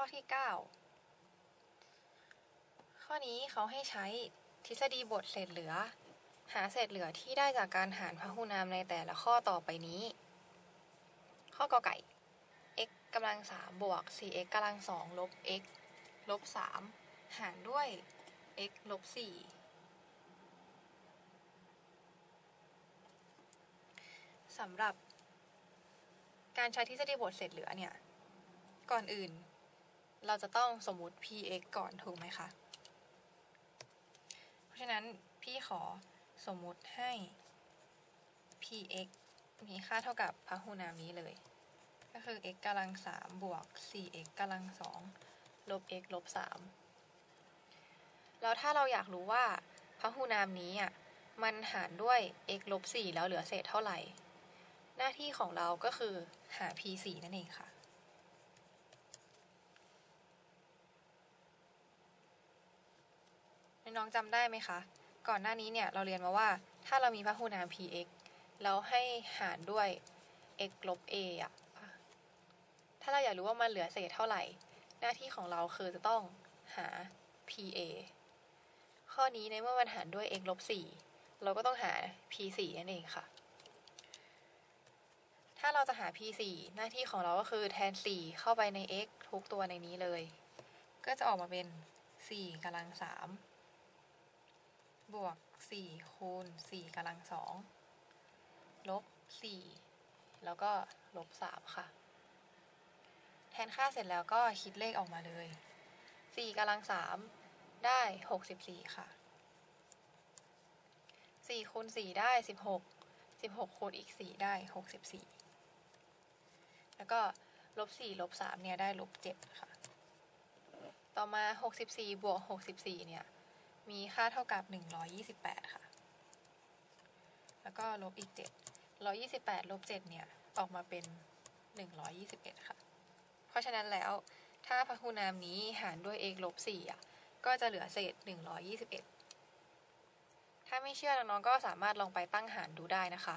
ข้อที่ 9 ข้อนี้เขาให้ใช้ทฤษฎีบทเศษเหลือ หาเศษเหลือที่ได้จากการหารพหุนามในแต่ละข้อต่อไปนี้ ข้อกอไก่ x กำลัง3บวก 4x กำลัง2ลบ x ลบ3หารด้วย x ลบ4สำหรับการใช้ทฤษฎีบทเศษเหลือเนี่ย ก่อนอื่น เราจะต้องสมมุติ px ก่อนถูกไหมคะ เพราะฉะนั้นพี่ขอสมมุติให้ px มีค่าเท่ากับพหุนามนี้เลย ก็คือ x กำลัง3บวก 4x กำลัง2ลบ x ลบ3แล้วถ้าเราอยากรู้ว่าพหุนามนี้อะมันหารด้วย x ลบ4แล้วเหลือเศษเท่าไหร่ หน้าที่ของเราก็คือหา p4 นั่นเองค่ะ น้องๆจำได้ไหมคะ ก่อนหน้านี้เนี่ยเราเรียนมาว่าถ้าเรามีพหุนาม px แล้วให้หารด้วย x ลบ a อะ ถ้าเราอยากรู้ว่ามันเหลือเศษเท่าไหร่ หน้าที่ของเราคือจะต้องหา pa ข้อนี้ในเมื่อมันหารด้วย x ลบ 4 เราก็ต้องหา p4 นั่นเองค่ะ ถ้าเราจะหา p4 หน้าที่ของเราก็คือแทน 4 เข้าไปใน x ทุกตัวในนี้เลย ก็จะออกมาเป็น4กำลัง3 บวก 4 คูณ 4กำลัง2ลบ 4 แล้วก็ลบ 3 ค่ะ แทนค่าเสร็จแล้วก็คิดเลขออกมาเลย 4กำลัง 3 ได้ 64 ค่ะ 4 คูณ 4 ได้ 16 16 คูณอีก 4 ได้ 64 แล้วก็ลบ 4 ลบ 3 เนี่ย ได้ลบ 7 ค่ะ ต่อมา 64 บวก 64 เนี่ย มีค่าเท่ากับ 128 ค่ะ แล้วก็ลบอีก 7 128 ลบ 7 เนี่ย ออกมาเป็น 121 ค่ะ เพราะฉะนั้นแล้วถ้าพหุนามนี้หารด้วย x ลบ4อะ ก็จะเหลือเศษ 121 ถ้าไม่เชื่อน้องๆก็สามารถลองไปตั้งหารดูได้นะคะ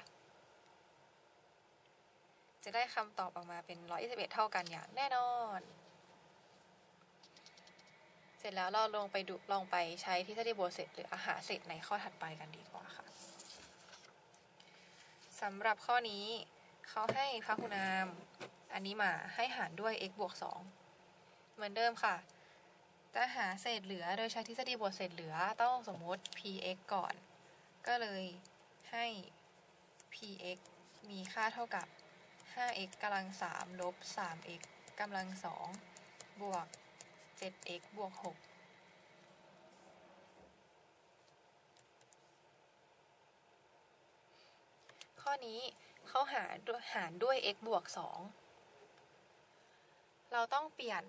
จะได้คำตอบออกมาเป็น 121 เท่ากันอย่างแน่นอน เสร็จแล้วเราลองไปดูลองไปใช้ทฤษฎีโบวกเศษหรืออาหาเศษในข้อถัดไปกันดีกว่าค่ะสำหรับข้อนี้เขาให้พหุนาม อันนี้มาให้หารด้วย x บวก2เหมือนเดิมค่ะจะหาเศษเหลือโดยใช้ทฤษฎีบวกเศษเหลือต้องสมมติ px ก่อน ก็เลยให้ px มีค่าเท่ากับ 5x กำลัง3ลบ 3x กำลัง2บวก 7x บวก 6ข้อนี้เขาหาหารด้วย x บวก 2 เราต้องเปลี่ยน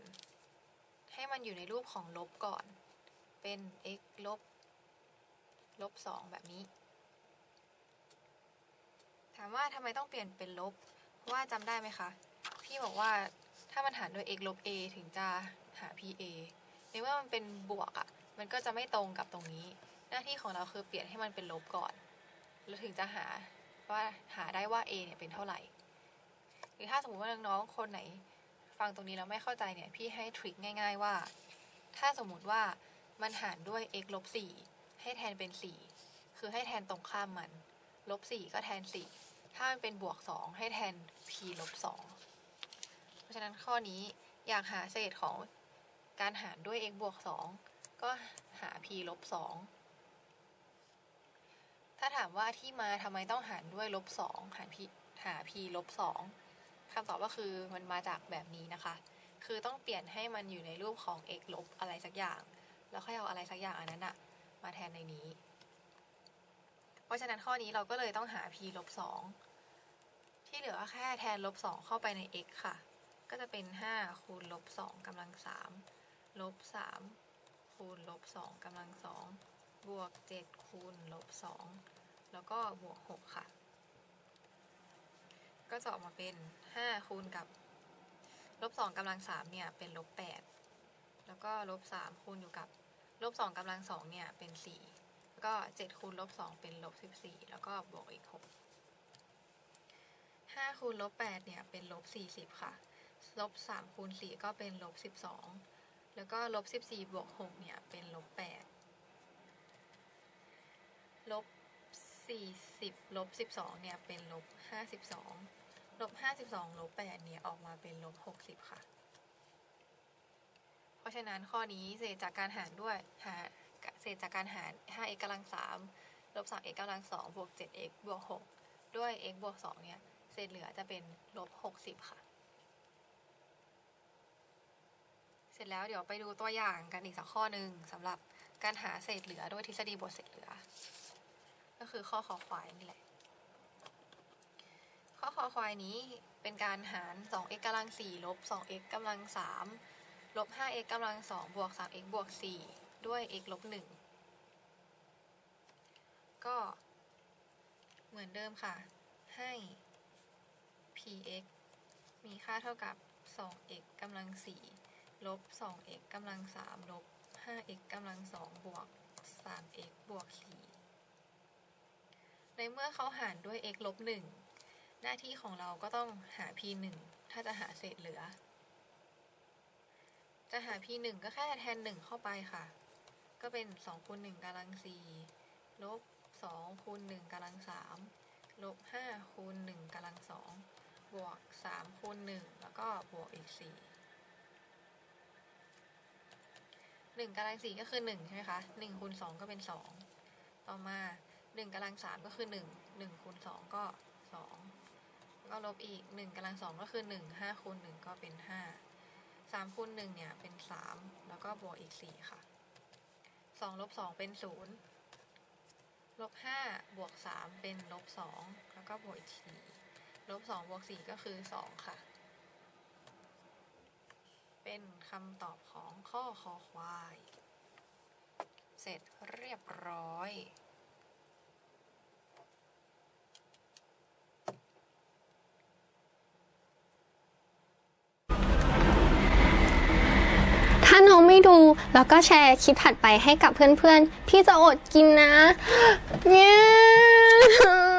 ให้มันอยู่ในรูปของลบก่อน เป็น x ลบ ลบ 2 แบบนี้ ถามว่าทำไมต้องเปลี่ยนเป็นลบ เพราะว่าจำได้ไหมคะ พี่บอกว่าถ้ามันหารด้วย x ลบ a ถึงจะ หา pa ในเมื่อมันเป็นบวกอะ่ะ มันก็จะไม่ตรงกับตรงนี้ หน้าที่ของเราคือเปลี่ยนให้มันเป็นลบก่อน แล้วถึงจะหาว่าหาได้ว่า a เนี่ยเป็นเท่าไหร่ หรือถ้าสมมติว่าน้องๆคนไหน ฟังตรงนี้แล้วไม่เข้าใจเนี่ย พี่ให้ทริคง่าย ๆว่า ถ้าสมมุติว่ามันหารด้วย x ลบ4ให้แทนเป็น 4 คือให้แทนตรงข้ามมัน ลบ 4 ก็แทน 4 ถ้ามันเป็นบวก 2 ให้แทน p ลบ2เพราะฉะนั้นข้อนี้อยากหาเศษของ การหารด้วย x บวก 2 ก็หา p ลบ 2 ถ้าถามว่าที่มาทำไมต้องหารด้วยลบ 2 หาร p หา p ลบ 2คำตอบก็คือมันมาจากแบบนี้นะคะ คือต้องเปลี่ยนให้มันอยู่ในรูปของ x ลบอะไรสักอย่าง แล้วค่อยเอาอะไรสักอย่างอันนั้นอะมาแทนในนี้ เพราะฉะนั้นข้อนี้เราก็เลยต้องหา p ลบ 2 ที่เหลือก็แค่แทนลบ 2 เข้าไปใน x ค่ะก็จะเป็น 5 คูณลบ 2กำลัง 3 ลบ3คูณลบ2กำลัง2บวก7คูณลบ2แล้วก็บวก6ค่ะ ก็จะออกมาเป็น5คูณกับลบ2กำลัง3เนี่ยเป็นลบ8แล้วก็ลบ3คูณอยู่กับลบ2กำลัง2เนี่ยเป็น4แล้วก็7คูณลบ2เป็นลบ14แล้วก็บวกอีก6 5คูณลบ8เนี่ยเป็นลบ40ค่ะลบสามคูณสี่ก็เป็นลบสิบสอง แล้วก็ลบสิบสี่บวกหกเนี่ย เป็นลบแปดลบสี่สิบลบสิบสองเนี่ย เป็นลบห้าสิบสองลบห้าสิบสองลบแปดเนี่ย ออกมาเป็นลบหกสิบค่ะ เพราะฉะนั้นข้อนี้เศษจากการหารด้วยหาเศษจากการหาร 5x กำลัง3ลบ 3x กำลัง2บวก 7x บวก 6 ด้วย x บวก 2 เนี่ย เศษเหลือจะเป็นลบ 60 ค่ะ เส ร็จแล้วเดี๋ยวไปดูตัวอย่างกันอีกสักข้อหนึ่งสำหรับการหาเศษเหลือด้วยทฤษฎีบวกเศษเหลือ ก็คือข้อขอควายนี่แหละ ข้อคอควายนี้เป็นการหาร 2x กำลัง4ลบ 2x กำลัง3ลบ 5x กำลัง2บวก 3x บวก 4 ด้วย x ลบ 1 ก็เหมือนเดิมค่ะ ให้ px มีค่าเท่ากับ 2x กำลัง4 ลบ 2x กำลัง 3 ลบ 5x กำลัง 2 บวก 3x บวก4ในเมื่อเขาหารด้วย x ลบ 1 หน้าที่ของเราก็ต้องหา p 1ถ้าจะหาเศษเหลือ จะหา p 1ก็แค่แทน 1 เข้าไปค่ะ ก็เป็น2คูณ1กำลัง 4 ลบ 2คูณ1กำลัง 3 ลบ 5คูณ1กำลัง 2 บวก 3คูณ1แล้วก็บวกอีก 4 นึ่งกำลังสี่ก็คือหนึ่งใช่ไหมคะหนึ่งคูณสองก็เป็นสองต่อมาหนึ่งกำลังสามก็คือหนึ่งหนึ่งคูณสองก็สองก็ลบอีกหนึ่งกำลังสองก็คือหนึ่งห้าคูณหนึ่งก็เป็นห้าสามคูณหนึ่งเนี่ยเป็นสามแล้วก็บวกอีกสี่ค่ะสองลบสองเป็นศูนย์ลบห้าบวกสามเป็นลบสองแล้วก็บวกอีกสี่ลบสองบวกสี่ก็คือสองค่ะ เป็นคำตอบของข้อคอควาย เสร็จเรียบร้อย ถ้าน้องไม่ดู แล้วก็แชร์คลิปถัดไปให้กับเพื่อนๆ พี่จะอดกินนะ เนี่ย